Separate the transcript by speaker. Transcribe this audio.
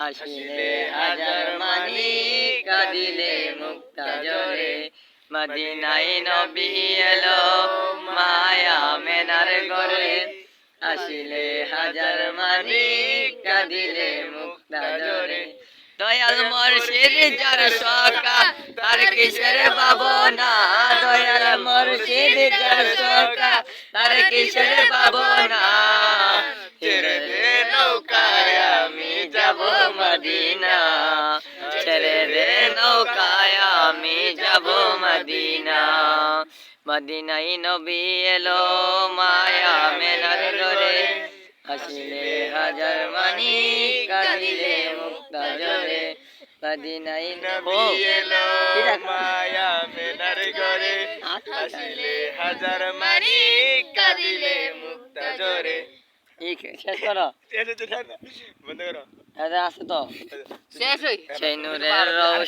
Speaker 1: আসিলে হাজার মানি কাঁদিলে মুক্তা জরে মদিনাই নবী এলো মায়া মেনার ঘরে। আসিলে হাজার মানি কাঁদিলে মুক্তা জরে দয়াল মর্শিদ যার সকা তার কিসের ভাবনা? দয়াল মর্শিদ যার সকা তার কিসের ভাবনা? ছেড়ে দে নৌকায় আমি যাব মদিনা। মদিনাই নবী এলো মায়া মেলার ঘরে আসিলে হাজার মানি কাঁদিলে মুক্তা জরে। মদিনাই
Speaker 2: নবী এলো মায়া মেনার হাজার মানি কাঁদিলে মুক্তা জোরে।
Speaker 1: শেষ করো।
Speaker 2: বন্ধ করো।
Speaker 1: আছে তো।
Speaker 3: শেষ হই
Speaker 1: সেই নূরের রৌশন